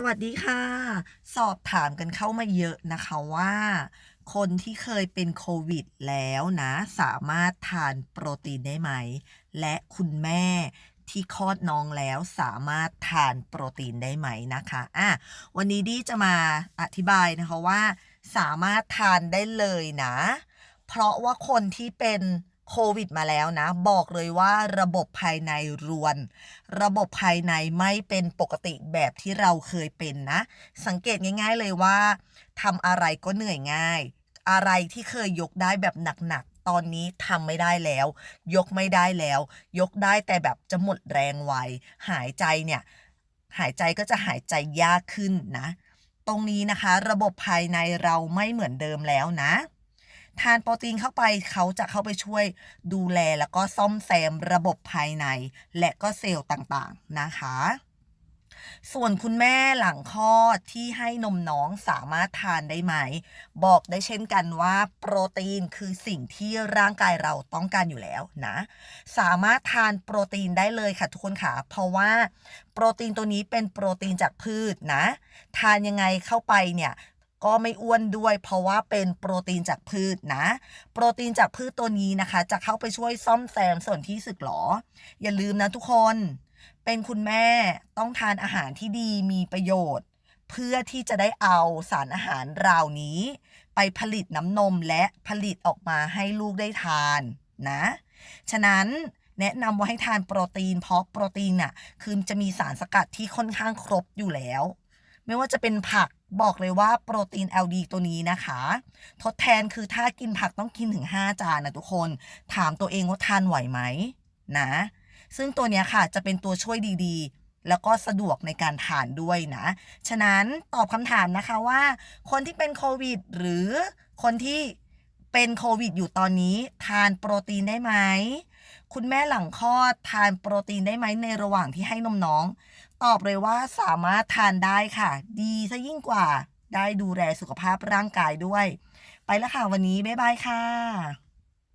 สวัสดีค่ะ สอบถามกันเข้ามาเยอะนะคะว่า คนที่เคยเป็นโควิดแล้วนะ สามารถทานโปรตีนได้ไหม และคุณแม่ที่คลอดน้องแล้วสามารถทานโปรตีนได้ไหมนะคะอะวันนี้ดีจะมาอธิบายนะคะว่า สามารถทานได้เลยนะ เพราะว่าคนที่เป็น โควิดมาแล้วนะ บอกเลยว่าระบบภายในรวน ระบบภายในไม่เป็นปกติแบบที่เราเคยเป็นนะ สังเกตง่าย ๆเลยว่าทำอะไรก็เหนื่อยง่าย อะไรที่เคยยกได้แบบหนักๆ ตอนนี้ทำไม่ได้แล้ว ยกไม่ได้แล้ว ยกได้แต่แบบจะหมดแรงไวหายใจเนี่ย หายใจก็จะหายใจยากขึ้นนะ ตรงนี้นะคะ ระบบภายในเราไม่เหมือนเดิมแล้วนะ ทานโปรตีนเข้าไปเขาจะเข้าไปช่วยดูแลแล้วก็ซ่อมแซมระบบภายใน และก็เซลล์ต่างๆนะคะ ส่วนคุณแม่หลังคลอดที่ให้นมน้องสามารถทานได้ไหม บอกได้เช่นกันว่า โปรตีนคือสิ่งที่ร่างกายเราต้องการอยู่แล้วนะ สามารถทานโปรตีนได้เลยค่ะทุกคนค่ะ เพราะว่าโปรตีนตัวนี้เป็นโปรตีนจากพืชนะ ทานยังไงเข้าไปเนี่ย ก็ไม่อ้วนด้วย เพราะว่าเป็นโปรตีนจากพืชนะ โปรตีนจากพืชตัวนี้นะคะ จะเข้าไปช่วยซ่อมแซมส่วนที่สึกหรอ อย่าลืมนะทุกคน เป็นคุณแม่ต้องทานอาหารที่ดีมีประโยชน์ เพื่อที่จะได้เอาสารอาหารราวนี้ ไปผลิตน้ำนมและผลิตออกมาให้ลูกได้ทานนะ ฉะนั้นแนะนำว่าให้ทานโปรตีนเพราะโปรตีนน่ะคือจะมีสารสกัดที่ค่อนข้างครบอยู่แล้ว ไม่ว่าจะเป็นผักบอกเลยว่าโปรตีน LD ตัวนี้นะคะ ทดแทนคือถ้ากินผักต้องกินถึง 5 จานนะทุกคน ถามตัวเองว่าทานไหวไหมนะ ซึ่งตัวนี้ค่ะจะเป็นตัวช่วยดีๆ แล้วก็สะดวกในการทานด้วยนะ ฉะนั้นตอบคำถามนะคะว่า คนที่เป็นโควิด หรือคนที่เป็นโควิดอยู่ตอนนี้ ทานโปรตีนได้ไหม คุณแม่หลังคลอดทานโปรตีนได้ไหมในระหว่างที่ให้นมน้อง ตอบเลยว่าสามารถทานได้ค่ะ ดีซะยิ่งกว่า ได้ดูแลสุขภาพร่างกายด้วย ไปแล้วค่ะวันนี้ บ๊ายบายค่ะ